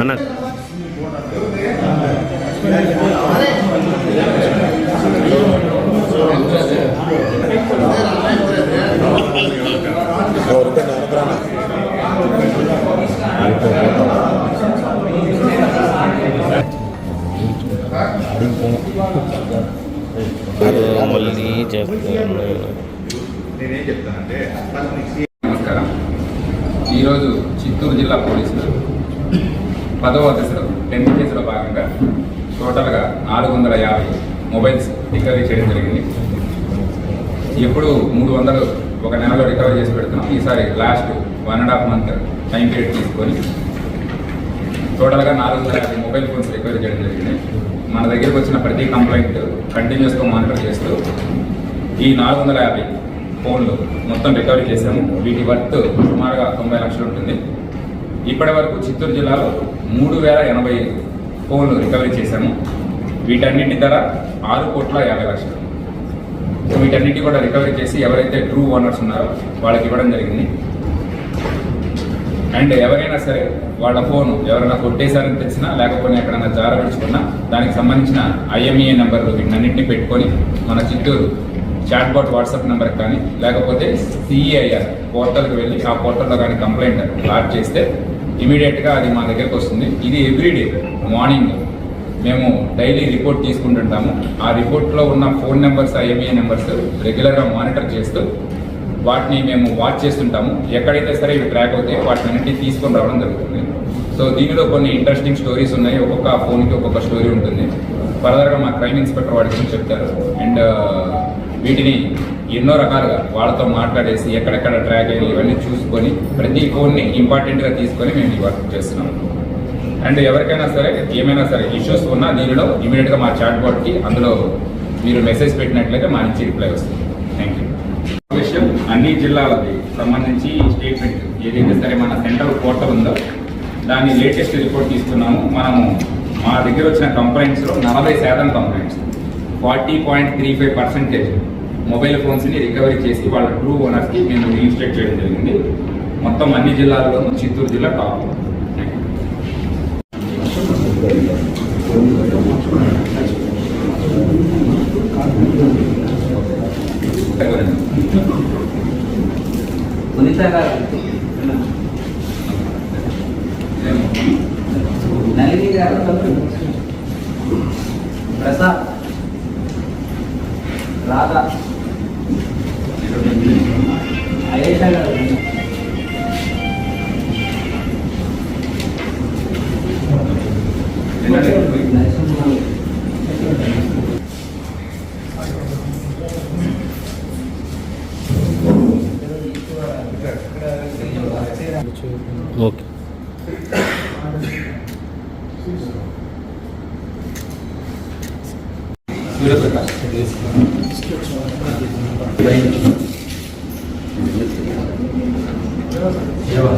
అన్న. మళ్ళీ చేస్తాను నేనేం చెప్తానంటే చిత్తూరు జిల్లా పోలీసులు. పదవ దశలో టెన్త్ కేసులో భాగంగా టోటల్గా నాలుగు వందల యాభై మొబైల్స్ రికవరీ చేయడం జరిగింది. ఎప్పుడు మూడు వందలు ఒక నెలలో రికవరీ చేసి పెడుతున్నాం. ఈసారి last one and half month time period తీసుకొని టోటల్గా నాలుగు వందల యాభై మొబైల్ ఫోన్స్ రికవరీ చేయడం జరిగింది. మన దగ్గరికి వచ్చిన ప్రతి కంప్లైంట్ కంటిన్యూస్గా మానిటర్ చేస్తూ ఈ నాలుగు వందల యాభై ఫోన్లు మొత్తం రికవరీ చేశాము. వీటి వర్త్ సుమారుగా తొంభై లక్షలు ఉంటుంది. ఇప్పటి వరకు చిత్తూరు జిల్లాలో మూడు వేల ఎనభై ఫోన్లు రికవరీ చేశాము. వీటన్నిటి ధర ఆరు కోట్ల యాభై లక్షలు. వీటన్నిటి కూడా రికవరీ చేసి ఎవరైతే ట్రూ ఓనర్స్ ఉన్నారో వాళ్ళకి ఇవ్వడం జరిగింది. అండ్ ఎవరైనా సరే వాళ్ళ ఫోన్ ఎవరైనా కొట్టేశారని తెలిసినా లేకపోతే ఎక్కడైనా జారవిడుచుకున్నా దానికి సంబంధించిన ఐఎంఈఏ నెంబర్లు వీటన్నింటినీ పెట్టుకొని మన చిత్తూరు చాట్బాట్ వాట్సాప్ నెంబర్కి కానీ లేకపోతే సిఈఐఆర్ పోర్టల్కి వెళ్ళి ఆ పోర్టల్లో కానీ కంప్లైంట్ లాడ్ చేస్తే ఇమీడియట్గా అది మా దగ్గరకు వస్తుంది. ఇది ఎవ్రీడే మార్నింగ్. మేము డైలీ రిపోర్ట్ తీసుకుంటుంటాము. ఆ రిపోర్ట్లో ఉన్న ఫోన్ నెంబర్స్ ఐఎంఏ నెంబర్స్ రెగ్యులర్గా మానిటర్ చేస్తూ వాటిని మేము వాచ్ చేస్తుంటాము. ఎక్కడైతే సరే ఇవి ట్రాక్ అవుతాయి వాటిని అన్నింటినీ తీసుకొని రావడం జరుగుతుంది. సో దీనిలో కొన్ని ఇంట్రెస్టింగ్ స్టోరీస్ ఉన్నాయి. ఒక్కొక్క ఫోన్కి ఒక్కొక్క స్టోరీ ఉంటుంది. ఫర్దర్గా మా క్రైమ్ ఇన్స్పెక్టర్ వాడి గురించి చెప్తారు. అండ్ వీటిని ఎన్నో రకాలుగా వాళ్ళతో మాట్లాడేసి ఎక్కడెక్కడ ట్రాక్ అయ్యి ఇవన్నీ చూసుకొని ప్రతి ఫోన్ని ఇంపార్టెంట్గా తీసుకొని మేము ఈ వర్క్ చేస్తున్నాము. అండ్ ఎవరికైనా సరే ఏమైనా సరే ఇష్యూస్ ఉన్నా దీనిలో ఇమీడియట్గా మా చాట్ బోర్డ్కి అందులో మీరు మెసేజ్ పెట్టినట్లయితే మా నుంచి రిప్లై వస్తుంది. థ్యాంక్ యూ విషయం అన్ని జిల్లాలకి సంబంధించి స్టేట్మెంట్ ఏదైతే సరే మన సెంట్రల్ పోర్టల్ ఉందో దాని లేటెస్ట్ రిపోర్ట్ తీసుకున్నాము మనము మా దగ్గర వచ్చిన కంప్లైంట్స్లో నలభై శాతం complaints forty point three five percentage mobile ఫోన్స్ని recovery చేసి వాళ్ళ ట్రూ ఓనర్స్కి మేము రీఇన్స్టేట్ చేయడం జరిగింది. మొత్తం అన్ని జిల్లాల్లో చిత్తూరు జిల్లా టాప్. సునీత గారు. నళిని గారు. ప్రసాద్. రాధ. అయేష గారు ఓకే. సూర్యప్రకాష్ దేవా